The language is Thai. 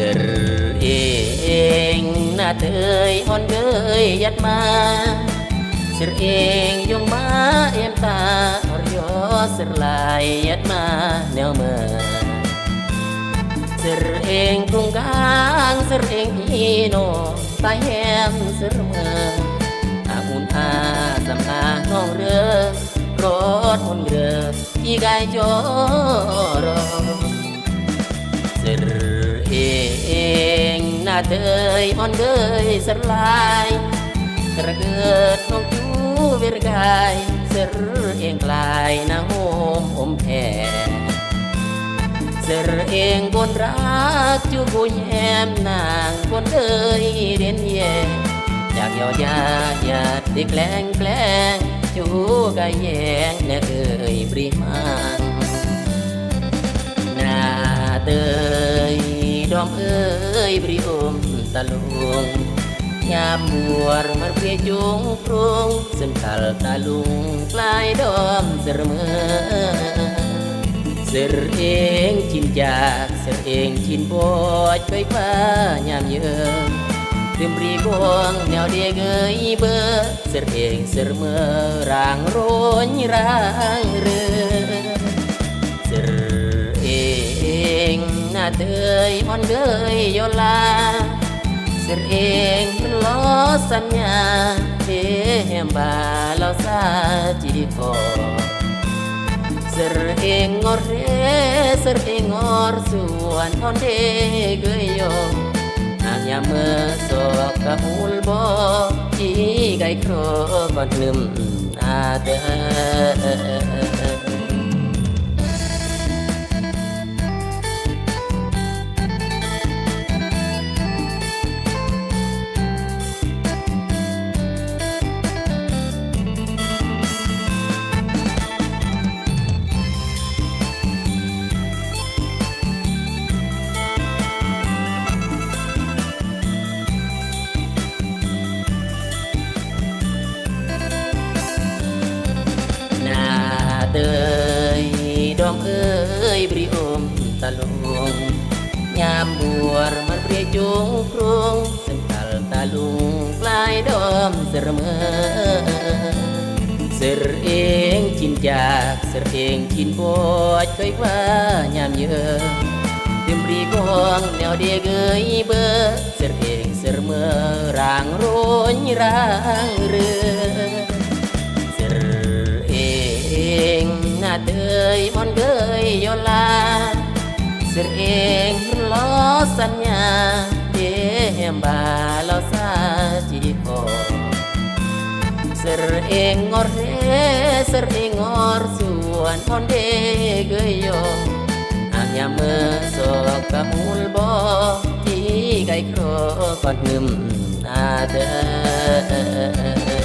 เอเองน่าเตยฮอนเอ้ยยัดมาสิเองยงมาเอ็มตาอรยอสิลายยัดมาแนวเมื่อสิเองกรุงกลางสิเองอีโน้ตาแหมสิเมื่ออาคุณอาสำอาน้องเรือรถคนเรืออีกายจ เดยอ่อนเดยสลายกระเกิดองจูเวรกายเสรเองกลายนาโฮมอมแผ่เสรเองคนรักจูบุยแยมนางคนเอ้ยเด่นเย่ยากยอดยาหยาดดิแกล้งแกล้งจูกายแยงเนื้อเอ้ยปริมานนาเตยดอมเอ้ บริโอมตะลุงยามบัวมันเพียจุงปรุงสึนขัลตะลุงปลายดอมเสรเมอเสรเองชินจากเสรเองชินบอยไปฟ้ายามเยอะติมรีกวงแนวเดียเกยเบอเสรเองเสรเมอร่างโรนร่างเรือ ing na tơi on gơi yo la Ser ing lo sanya he hem ba lo sa chi ko Ser ing ngor re ser ing ngor suan on de gơi yo Ang ya mơ so ka ul bo chi gai kro kon num a เตยดอมเอ้ยบริอมตะลุงยามบัวมันเปรียจงครุงสันตัลตะลุงปลายดอมเสรเมอเสรเองชินจากเสรเองชินบอดเคยว่ายามเยอะติมรีกวงแนวเดียเกยเบอเสรเองเสรเมอร่างโรนร่างเรือ ing na tơi mon gơi yo la Ser ing lo sanya de hem ba lo sa chi ko Ser ing ngor re ser ing ngor suan mon de gơi yo Ang ya mơ so ka mul bo ti gai kro kon ngum na de